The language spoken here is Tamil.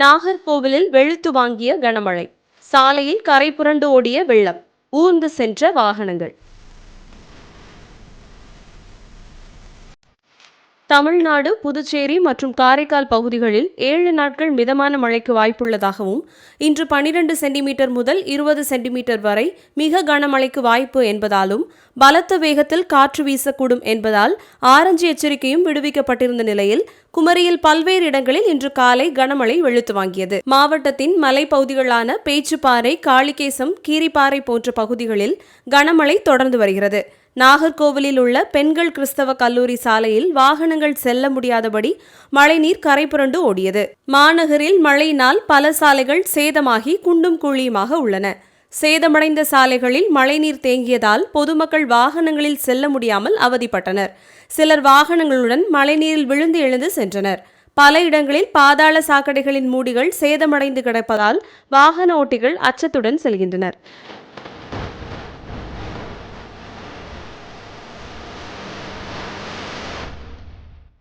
நாகர்கோவிலில் வெளுத்து வாங்கிய கனமழை. சாலையில் கரை புரண்டு ஓடிய வெள்ளம். ஊர்ந்து சென்ற வாகனங்கள். தமிழ்நாடு புதுச்சேரி மற்றும் காரைக்கால் பகுதிகளில் ஏழு நாட்கள் மிதமான மழைக்கு வாய்ப்புள்ளதாகவும் இன்று பனிரெண்டு சென்டிமீட்டர் முதல் இருபது சென்டிமீட்டர் வரை மிக கனமழைக்கு வாய்ப்பு என்பதாலும் பலத்த வேகத்தில் காற்று வீசக்கூடும் என்பதால் ஆரஞ்சு எச்சரிக்கையும் விடுவிக்கப்பட்டிருந்த நிலையில் குமரியில் பல்வேறு இடங்களில் இன்று காலை கனமழை வெளுத்து வாங்கியது. மாவட்டத்தின் மலைப்பகுதிகளான பேச்சுப்பாறை காளிகேசம் கீரிப்பாறை போன்ற பகுதிகளில் கனமழை தொடர்ந்து வருகிறது. நாகர்கோவிலில் உள்ள பெண்கள் கிறிஸ்தவ கல்லூரி சாலையில் வாகனங்கள் செல்ல முடியாதபடி மழைநீர் கரை புரண்டு ஓடியது. மாநகரில் மழையினால் பல சாலைகள் சேதமாகி குண்டும் குழியுமாக உள்ளன. சேதமடைந்த சாலைகளில் மழைநீர் தேங்கியதால் பொதுமக்கள் வாகனங்களில் செல்ல முடியாமல் அவதிப்பட்டனர். சிலர் வாகனங்களுடன் மழைநீரில் விழுந்து எழுந்து சென்றனர். பல இடங்களில் பாதாள சாக்கடைகளின் மூடிகள் சேதமடைந்து கிடப்பதால் வாகன ஓட்டிகள் அச்சத்துடன் செல்கின்றனர்.